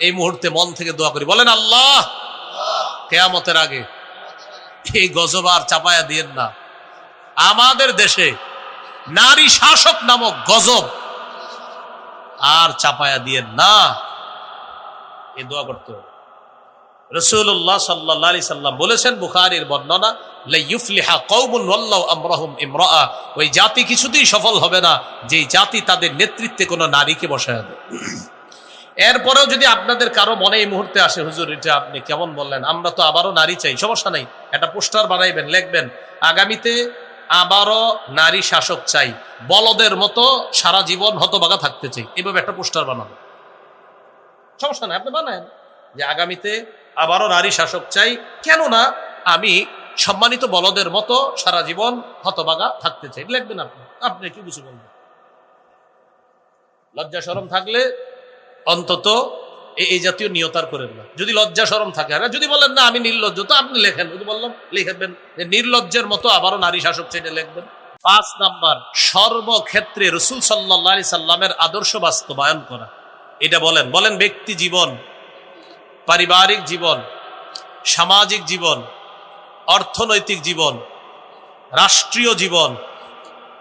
এই মুহূর্তে মন থেকে দোয়া করি। বলেন, আল্লাহ, কেয়ামতের আগে এই গজব আর চাপায়া দিয়েন না। আমাদের দেশে নারী শাসক নামক গজব আর চাপায়া দিয়েন না। এ দোয়া করতে হবে। রসুল্লাহ সাল্লাহ সাল্লাম বলেছেন, বুখারির বর্ণনা ওই জাতি কিছুতেই সফল হবে না, যেই জাতি তাদের নেতৃত্বে কোনো নারীকে বসায় দেয়। এরপরেও যদি আপনাদের কারও মনে এই মুহূর্তে আসে, হুজুর, এটা আপনি কেমন বললেন? আমরা তো আবারও নারী চাই, সমস্যা নাই। একটা পোস্টার বানাইবেন, লিখবেন, আগামীতে আবারও নারী শাসক চাই। বলদের মতো সারা জীবন হতবাগা থাকতে চাই। এভাবে একটা পোস্টার বানাবো। সমস্যা নাই, আপনি বানায়েন। যে আগামীতে আবারও নারী শাসক চাই, কেননা আমি সম্মানিত বলদের মতো সারা জীবন হতবাগা থাকতে চাই। লিখবেন আপনি আপনি কি কিছু বলবেন। লজ্জা সরম থাকলে অন্তত এই জাতীয় নিয়তার করেন না। যদি লজ্জা সরম থাকে আর যদি বলেন, না, আমি নির্লজ্জ তো আপনি লেখেন। যদি বললাম, লিখবেন যে নির্লজ্জের মতো আবারও নারী শাসক চাইলে লিখবেন। পাঁচ নাম্বার, সর্বক্ষেত্রে রসুল সাল্লাহ আলি সাল্লামের আদর্শ বাস্তবায়ন করা। এটা বলেন বলেন ব্যক্তি জীবন, পারিবারিক জীবন, সামাজিক জীবন, অর্থনৈতিক জীবন, রাষ্ট্রীয় জীবন,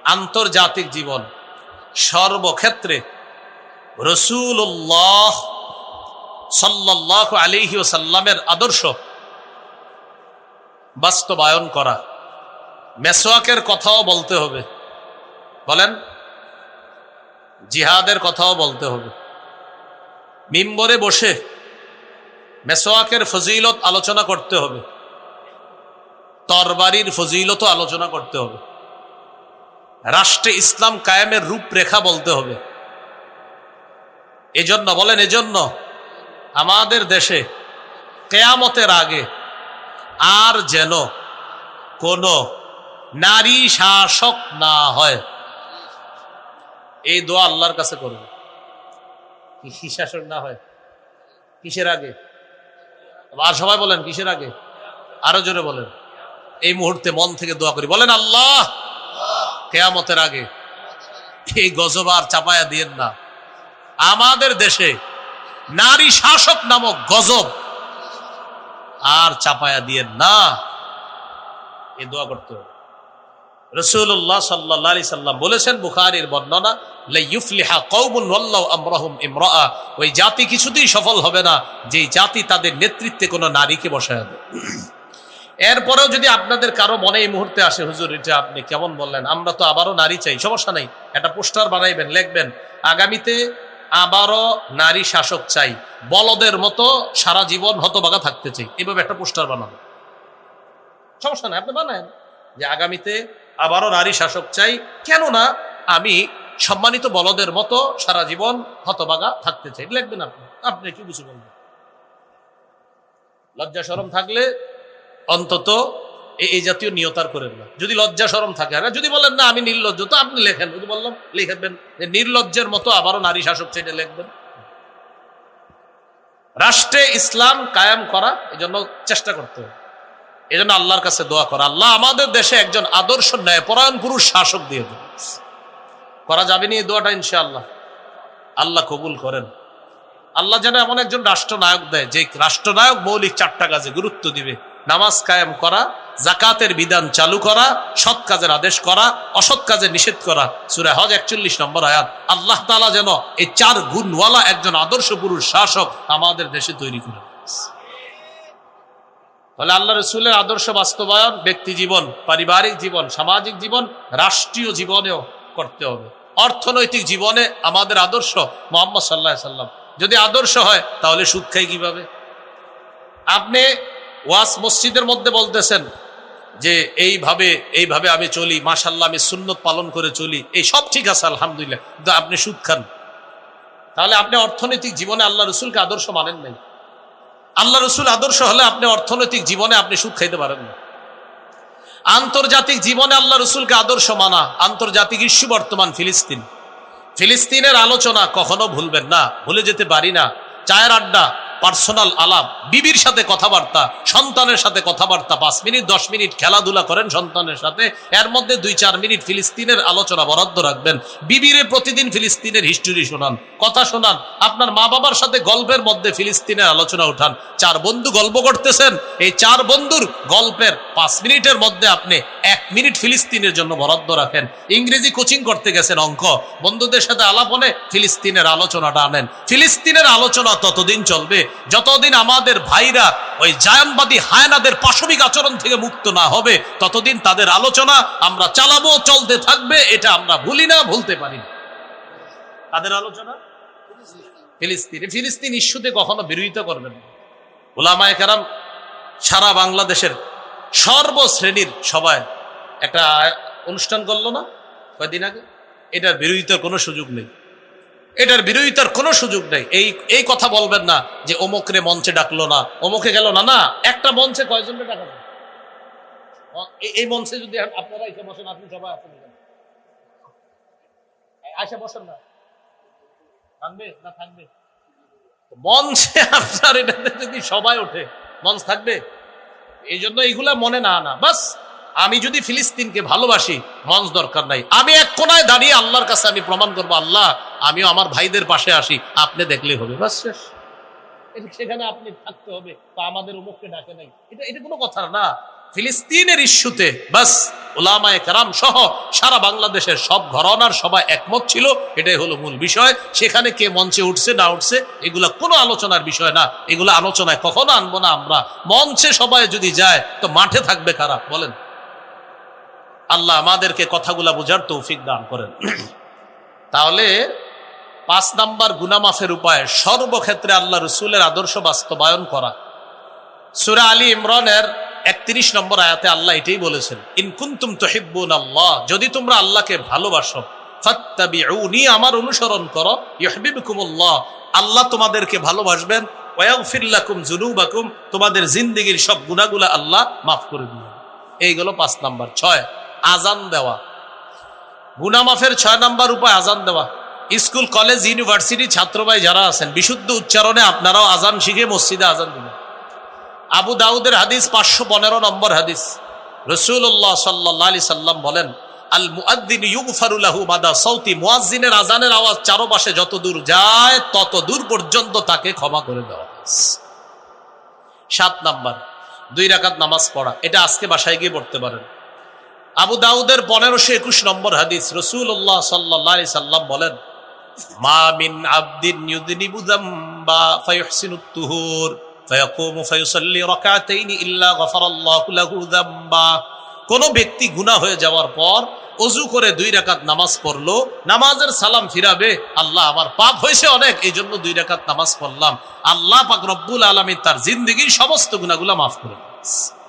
আন্তর্জাতিক জীবন। সর্বক্ষেত্রে রসুল্লাহ সাল্লাহ আলিহি সাল্লামের আদর্শ বাস্তবায়ন করা। মেসোয়াকের কথাও বলতে হবে। বলেন, জিহাদের কথাও বলতে হবে। মিম্বরে বসে মেসোয়াকের ফজিলত আলোচনা করতে হবে। তরবারির ফজিলত আলোচনা করতে হবে। রাষ্ট্রে ইসলাম কায়েমের রূপরেখা বলতে হবে। এজন্য, বলেন এজন্য, আমাদের দেশে কেয়ামতের আগে আর যেন কোনো নারী শাসক না হয়। এই দোয়া আল্লাহর কাছে করবে কি শাসক না হয়? কিসের আগে? আর সবাই বলেন, কিসের আগে? আরও জোরে বলেন। এই মুহূর্তে মন থেকে দোয়া করি। বলেন, আল্লাহ, কেয়ামতের আগে এই গজব আর চাপায়া দিয়েন না। আমাদের দেশে নারী শাসক নামক গজব আর চাপায়া দিয়ে না। এ দোয়া করতে হবে। রসুল্লাহ সাল্লাহ সাল্লাম বলেছেন বুখারির বর্ণনা, লাইয়ুফলিহা কওমুন ওয়াল্লাহু আমরাহুম ইমরাআ ওই জাতি কিছুতেই সফল হবে না, যেই জাতি তাদের নেতৃত্বে কোনো নারীকে বসায় এরপরেও যদি আপনাদের কারও মনে এই মুহূর্তে আসে, হুজুর, এটা আপনি কেমন বললেন? আমরা তো আবারও নারী চাই, সমস্যা নাই, একটা পোস্টার বানাইবেন, লিখবেন। আগামীতে আবারও নারী শাসক চাই। বলদের মতো সারা জীবন হতবাগা থাকতে চাই। এভাবে একটা পোস্টার বানাবো। সমস্যা নাই, আপনি বানায়েন। যে আগামীতে আবারও নারী শাসক চাই। কেননা আমি সম্মানিত বলদের মতো সারা জীবন হতবাগা থাকতে চাই। লিখবেন আপনি। আপনি কি কিছু বলবেন। লজ্জা সরম থাকলে অন্তত এই জাতীয় নিয়তার করেন না। যদি লজ্জা সরম থাকে আর যদি বলেন, না, আমি নির্লজ্জ তো আপনি লেখেন। যদি বললাম, লিখবেন যে নির্লজ্জের মতো আবারও নারী শাসক চাইলে লিখবেন। রাষ্ট্রে ইসলাম কায়েম করা এই জন্য চেষ্টা করতে হবে। এই জন্য আল্লাহর কাছে দোয়া করা। আল্লাহ আমাদের দেশে একজন আদর্শ ন্যায় পরায়ণ পুরুষ শাসক দিয়ে দেন। করা যাবে নি এই দোয়াটা, ইনশাআল্লাহ? আল্লাহ কবুল করেন। আল্লাহ যেন এমন একজন রাষ্ট্রনায়ক দেয়, যে রাষ্ট্রনায়ক মৌলিক চারটা কাজে গুরুত্ব দিবে। নামাজ কায়েম করা জাকাতের বিধান চালু করা, সৎ কাজের আদেশ করা, অসৎ কাজে নিষেধ করা। সুরে হজ একচল্লিশ নম্বর আয়াত। আল্লাহ তালা যেন এই চার গুণওয়ালা একজন আদর্শ পুরুষ শাসক আমাদের দেশে তৈরি করে তাহলে আল্লাহ রসুলের আদর্শ বাস্তবায়ন ব্যক্তি জীবন, পারিবারিক জীবন, সামাজিক জীবন, রাষ্ট্রীয় জীবনেও করতে হবে। অর্থনৈতিক জীবনে আমাদের আদর্শ মোহাম্মদ সাল্লাহ সাল্লাম। যদি আদর্শ হয়, তাহলে সুদ খাই কীভাবে? আপনি ওয়াস মসজিদের মধ্যে বলতেছেন যে এইভাবে এইভাবে আমি চলি মাশাল্লাহ আমি সুন্নত পালন করে চলি, এই সব ঠিক আছে, আলহামদুলিল্লাহ। কিন্তু আপনি সুদ খান। তাহলে আপনি অর্থনৈতিক জীবনে আল্লাহ রসুলকে আদর্শ মানেন নাই। আল্লাহ রসুল আদর্শ হলে আপনি অর্থনৈতিক জীবনে আপনি সুদ খাইতে পারেন না। আন্তর্জাতিক জীবনে আল্লাহ রসুলকে আদর্শ মানা, আন্তর্জাতিক ইস্যু বর্তমান ফিলিস্তিন। ফিলিস্তিনের আলোচনা কখনো ভুলবেন না, ভুলে যেতে পারি না। চায়ের আড্ডা পার্সোনাল আলাপ, বিবির সাথে কথাবার্তা, সন্তানের সাথে কথাবার্তা, পাঁচ মিনিট, দশ মিনিট খেলাধুলা করেন সন্তানের সাথে, এর মধ্যে দুই চার মিনিট ফিলিস্তিনের আলোচনা বরাদ্দ রাখবেন। বিবিরে প্রতিদিন ফিলিস্তিনের হিস্টোরি শোনান, কথা শোনান, আপনার মা বাবার সাথে গল্পের মধ্যে ফিলিস্তিনের আলোচনা উঠান। চার বন্ধু গল্প করতেছেন, এই চার বন্ধুর গল্পের পাঁচ মিনিটের মধ্যে আপনি এক মিনিট ফিলিস্তিনের জন্য বরাদ্দ রাখেন। ইংরেজি কোচিং করতে গেছেন অঙ্ক, বন্ধুদের সাথে আলাপনে ফিলিস্তিনের আলোচনাটা আনেন। ফিলিস্তিনের আলোচনা ততদিন চলবে যতদিন আমাদের ভাইরা ওই জায়নবাদী হায়নাদের পাশবিক আচরণ থেকে মুক্ত না হবে, ততদিন তাদের আলোচনা আমরা চালাবো, চলতে থাকবে, এটা আমরা ভুলি না, ভুলতে পারি না। তাদের আলোচনা? ফিলিস্তিন। ফিলিস্তিন ইস্যুতে কখনো বিরোধিতা করবেন না। ওলামায় কারাম সারা বাংলাদেশের সর্বশ্রেণীর সবাই একটা অনুষ্ঠান করল না কয়দিন আগে? এটার বিরোধিতার কোনো সুযোগ নেই। এটার বিরোধিতার কোনো সুযোগ নেই। এই এই কথা বলবেন না যে অমুকরে মঞ্চে ডাকলো না। অমুকে গেল না না, একটা মঞ্চে কয়জনকে ডাকাবে এই- মঞ্চে যদি আপনারা এসে বসেন, আপনি সবাই আসেন। আইসা বসেন না। থাকবে না থাকবে? মঞ্চে আপনার এটাতে যদি সবাই ওঠে, মঞ্চ থাকবে? এই জন্য এইগুলা মনে না আনা। বাস আমি যদি ফিলিস্তিনকে ভালোবাসি মঞ্চ দরকার নাই। আমি এক কোনায় দাঁড়িয়ে আল্লাহর কাছে আমি প্রমাণ করব, আল্লাহ, আমিও আমার ভাইদের পাশে আসি, আপনি দেখলেই হবে। বাস শেষ। সেখানে আপনি থাকতে হবে, তা আমাদের অমুককে ডাকে নাই। এটা এটা কোনো কথা না। ফিলিস্তিনের ইস্যুতে, বাস ওলামায়ে কারাম সহ সারা বাংলাদেশের সব ঘরনার সবাই একমত ছিল, এটাই হলো মূল বিষয়। সেখানে কে মঞ্চে উঠছে, না উঠছে, এগুলা কোনো আলোচনার বিষয় না। এগুলো আলোচনায় কখনো আনব না আমরা। মঞ্চে সবাই যদি যায়, তো মাঠে থাকবে কারা? বলেন। আল্লাহ আমাদেরকে কথাগুলা বোঝার তৌফিক দান করেন। তাহলে পাঁচ নাম্বার গুনামাফের উপায়, সর্বক্ষেত্রে আল্লাহ রসুলের আদর্শ বাস্তবায়ন করা। সুরা আলী ইমরানের একত্রিশ নম্বর আয়াতে আল্লাহ এটাই বলেছেন ইনকুন্তুম তহিব্বুন আল্লাহ যদি তোমরা আল্লাহকে ভালোবাসো, ফাত্তাবিউনি আমার অনুসরণ করো ইহবিবকুমুল্লাহ আল্লাহ তোমাদেরকে ভালোবাসবেন তোমাদের জিন্দেগীর সব গুনাহগুলা আল্লাহ মাফ করে দিবেন। এইগুলো পাঁচ নাম্বার। ছয় আজান দেওয়া। গুনামাফের ছয় নাম্বার উপায় আজান দেওয়া। স্কুল, কলেজ, ইউনিভার্সিটি ছাত্র ভাই যারা আছেন, বিশুদ্ধ উচ্চারণে আপনারাও আজান শিখে মসজিদে আজান দিবেন। আবু দাউদের হাদিস পাঁচশো পনেরো নম্বর হাদিস। রসুল্লাহ সাল্লাহ সাল্লাম বলেন, আল মুআদ্দিন ইউগফারুলাহু বাদা সৌতি মুয়াজ্জিনের আজানের আওয়াজ চারপাশে যত দূর যায়, তত দূর পর্যন্ত তাকে ক্ষমা করে দেওয়া সাত নাম্বার, দুই রাকাত নামাজ পড়া। এটা আজকে বাসায় গিয়ে পড়তে পারেন। আবু দাউদের পনেরোশো একুশ নম্বর হাদিস রসুল্লাহ সাল্লাহ আলি সাল্লাম বলেন, মা মিন আবদিন কোন ব্যক্তি গুনাহ হয়ে যাওয়ার পর অজু করে দুই রাকাত নামাজ পড়ল, নামাজের সালাম ফিরাবে, আল্লাহ আমার পাপ হয়েছে অনেক এই জন্য দুই রাকাত নামাজ পড়লাম। আল্লাহ পাক রব্বুল আলমী তার জিন্দগির সমস্ত গুণাগুলা মাফ করে দিয়েছে।